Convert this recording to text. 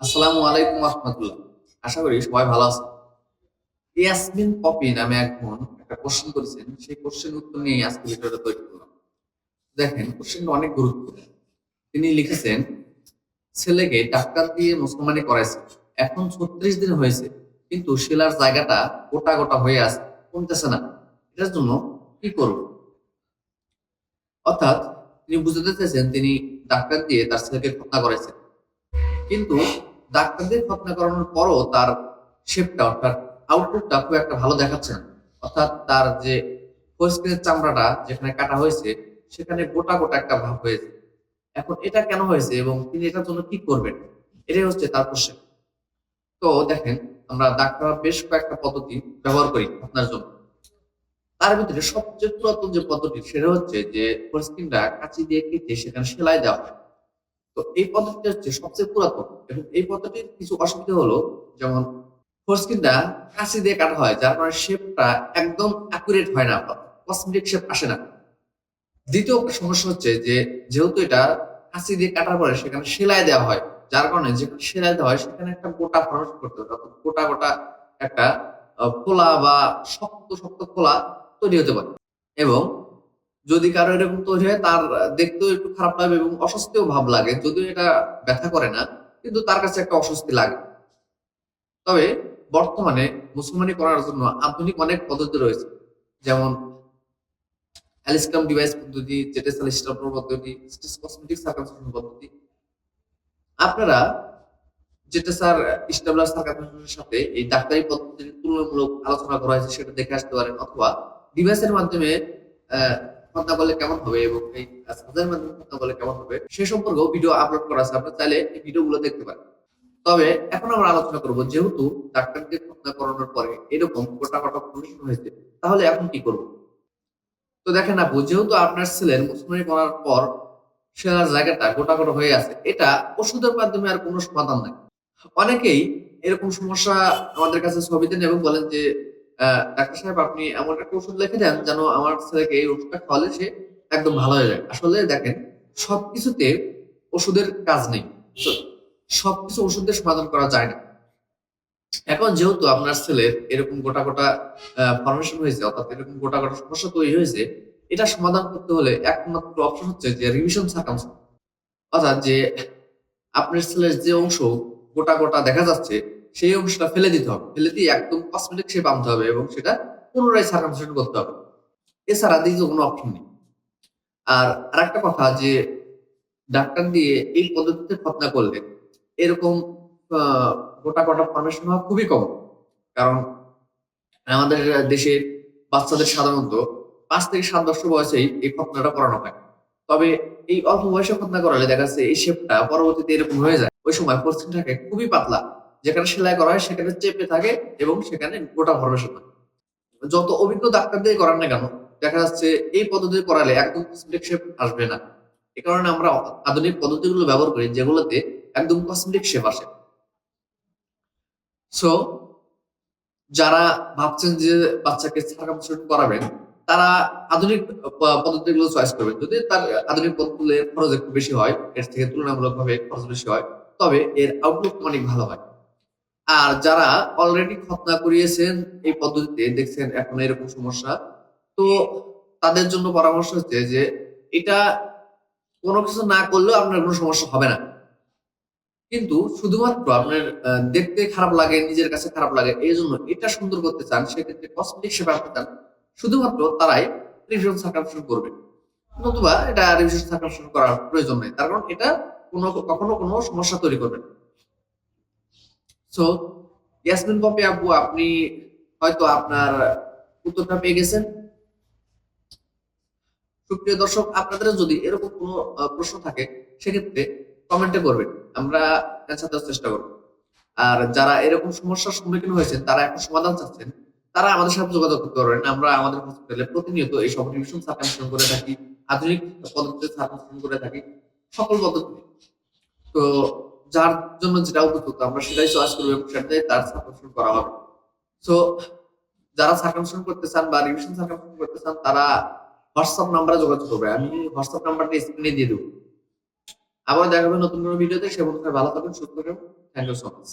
আসসালামু আলাইকুম রহমতুল্লাহ আশা করি সবাই ভালো আছে ইয়াসমিন পপি নামে একজন একটা কোশ্চেন করেছেন। সেই কোশ্চেন উত্তর নিয়ে আজকে ভিডিওটা তৈরি করলাম। দেখেন কোশ্চেনটা অনেক গুরুত্বপূর্ণ। তিনি লিখেছেন, ছেলেকে ডাক্তার দিয়ে মুসলমানি করাইছে। এখন ছত্রিশ দিন হয়েছে, কিন্তু শিলার জায়গাটা গোটা গোটা হয়ে আছে। কমতেছে না। এটার জন্য কি করব? অর্থাৎ তিনি বুঝতে চাইছেন তিনি ডাক্তার দিয়ে তার ছেলেকে হত্যা করেছেন কিন্তু ডাক্তারদের খতনা করানোর পরও তার শেপটা অর্থাৎ আউটলুকটা খুব একটা ভালো দেখাচ্ছে না। অর্থাৎ তার যে পরিষ্কারের চামড়াটা যেখানে কাটা হয়েছে, সেখানে গোটা গোটা একটা ভাব হয়েছে। এখন এটা কেন হয়েছে এবং তিনি এটার জন্য কি করবেন? এটাই হচ্ছে তার প্রশ্ন। তো দেখেন, আমরা ডাক্তার বেশ কয়েকটা পদ্ধতি ব্যবহার করি আপনার জন্য। তার ভিতরে সবচেয়ে পুরাতন যে পদ্ধতি, সেটা হচ্ছে যে পরিস্কিনটা কাঁচি দিয়ে কেটে সেখানে সেলাই দেওয়া হয়। তো এই পদ্ধতিটা হচ্ছে সবচেয়ে পুরাতন এবং এই পদ্ধতির কিছু অসুবিধা হলো, যেমন ফোরস্কিনটা কাঁচি দিয়ে কাটা হয়, যার কারণে শেপটা একদম অ্যাকুরেট হয় না কসমেটিক শেপ আসে না। দ্বিতীয় সমস্যা হচ্ছে যে, যেহেতু এটা কাঁচি দিয়ে কাটার পরে সেখানে সেলাই দেওয়া হয়, যার কারণে যেখানে সেলাই দেওয়া হয়, সেখানে একটা গোটা ফরমেশন করতে হবে, অর্থাৎ গোটা গোটা একটা ফোলা বা শক্ত শক্ত ফোলা তৈরি হতে পারে। এবং যদি কারও এরকম তৈরি হয়, তার দেখতেও একটু খারাপ লাগবে এবং অস্বস্তিও ভাব লাগে। যদিও এটা ব্যথা করে না, কিন্তু তার কাছে একটা অস্বস্তি লাগে। তবে বর্তমানে মুসলমানি করার জন্য আধুনিক অনেক পদ্ধতি রয়েছে। যেমন অ্যালিস্টাম ডিভাইস পদ্ধতি জেটেসাল স্টাপর পদ্ধতি কসমেটিক সার্কামসিশন পদ্ধতি। আপনারা যেটা স্যার স্টাবলার সার্কামসিশনের সাথে এই ডাক্তারি পদ্ধতির তুলনামূলক আলোচনা করা হয়েছে, সেটা দেখে আসতে পারেন। অথবা ডিভাইসের মাধ্যমে খতনা করলে কেমন হবে এবং এই সাজার মাধ্যমে খতনা করলে কেমন হবে, সে সম্পর্কেও ভিডিও আপলোড করা আছে। আপনারা চাইলে এই ভিডিওগুলো দেখতে পারেন। তবে এখন আমরা আলোচনা করব যেহেতু ডাক্তারকে খতনা করানোর পরে এরকম গোটা গোটা প্রশ্ন হয়েছে, তাহলে এখন কি করব? তো দেখেন আপু, যেহেতু আপনার ছেলের মুসলমানি করার পর সেলার জায়গাটা গোটা গোটা হয়ে আছে, এটা ওষুধের মাধ্যমে আর কোনো সমাধান নাই। অনেকেই এরকম সমস্যা আমাদের কাছে ছবি দেন এবং বলেন যে ডাক্তার সাহেব, আপনি এমন একটা ওষুধ লিখে দেন যেন আমার ছেলেকে এই ওষুধটা খাওয়ালে সে একদম ভালো হয়ে যায়। আসলে দেখেন, সবকিছুতে ওষুধের কাজ নেই। সবকিছু ওষুধের সমাধান করা যায় না। এখন যেহেতু আপনার ছেলের এরকম গোটা গোটা ফরমেশন হয়েছে, অর্থাৎ এরকম গোটা গোটা সমস্যা তৈরি হয়েছে, এটা সমাধান করতে হলে একমাত্র অপশন হচ্ছে যে রিভিশন সার্কামসিশন অর্থাৎ যে আপনার ছেলের যে অংশ গোটা গোটা দেখা যাচ্ছে সেই অংশটা ফেলে দিতে হবে। ফেলে দিয়ে একদম কসমেটিক শেপ আনতে হবে এবং সেটা পুনরায় সার্কামসিশন করতে হবে। এছাড়া দ্বিতীয় কোনো অপশন নেই। আর আরেকটা কথা যে ডাক্তার দিয়ে এই পদ্ধতিতে খতনা করলে এরকম গোটা গোটা ফরমেশন হওয়া খুবই কম। কারণ আমাদের দেশের বাচ্চাদের সাধারণত পাঁচ থেকে সাত বছর বয়সেই এই খতনাটা করানো হয়। তবে এই অল্প বয়সে খতনা করালে দেখা যাচ্ছে এই শেপটা পরবর্তীতে এরকম হয়ে যায়। ওই সময় থাকে খুবই পাতলা। যেখানে সেলাই করা হয় সেখানে চেপে থাকে এবং সেখানে গোটা ফরমেশন হয় যত অভিজ্ঞ ডাক্তার দিয়ে করান না কেন, দেখা যাচ্ছে এই পদ্ধতি করালে একদম কসমেটিক আসবে না। এ কারণে আমরা আধুনিক পদ্ধতিগুলো ব্যবহার করি যেগুলোতে একদম কসমেটিক শেপ আসে। সো যারা ভাবছেন যে বাচ্চাকে সার্কামসিশন করাবেন, তারা আধুনিক পদ্ধতিগুলো চয়েস করবেন। যদি তার আধুনিক পদ্ধতির খরচ একটু বেশি হয়, এর থেকে তুলনামূলকভাবে খরচ বেশি হয়, তবে এর আউটলুক অনেক ভালো হয়। আর যারা অলরেডি খতনা করিয়েছেন এই পদ্ধতিতে, দেখছেন এখন এরকম সমস্যা, তো তাদের জন্য পরামর্শ হচ্ছে যে, এটা কোনো কিছু না করলেও আপনার কোনো সমস্যা হবে না। কিন্তু শুধুমাত্র আপনার দেখতে খারাপ লাগে, নিজের কাছে খারাপ লাগে, এই জন্য এটা সুন্দর করতে চান, সেক্ষেত্রে কসমেটিক সেবা করতে চান, শুধুমাত্র তারাই রিভিশন সার্কামশন করবে। নতুবা এটা রিভিশন সার্কামশন করার প্রয়োজন নেই কারণ এটা কোনো, কখনো কোনো সমস্যা তৈরি করবে সো ইয়াসমিন পপি আব্বু আপনি হয়তো আপনার উত্তরটা পেয়ে গেছেন। সুপ্রিয় দর্শক, আপনাদের যদি এরকম কোনো প্রশ্ন থাকে, সেক্ষেত্রে কমেন্টে করবেন। আমরা অ্যান্সার দেওয়ার চেষ্টা করব। আর যারা এরকম সমস্যার সম্মুখীন হয়েছেন, তারা এখন সমাধান চাচ্ছেন, তারা আমাদের সাথে যোগাযোগ করতে পারবেন। আমরা আমাদের হসপিটালে প্রতিনিয়ত এই সব রিভিশন করে থাকি, আধুনিক পদ্ধতিতে করে থাকি, সকল পদ্ধতি তো যার জন্য যেটা উপযুক্ত আমরা সেটাই চয়েস করব এবং সেটাই তার সার্কামশন করা হবে। সো যারা সার্কামশন করতে চান বা রিভিশন সার্কামশন করতে চান, তারা হোয়াটসঅ্যাপ নাম্বারে যোগাযোগ করবে। আমি হোয়াটসঅ্যাপ নাম্বারটা স্ক্রিনে দিয়ে দেবো। আবার দেখাবে নতুন কোনো ভিডিওতে সে বন্ধুরা ভালো থাকবেন সুস্থ থাকবেন থ্যাংক ইউ সো মাচ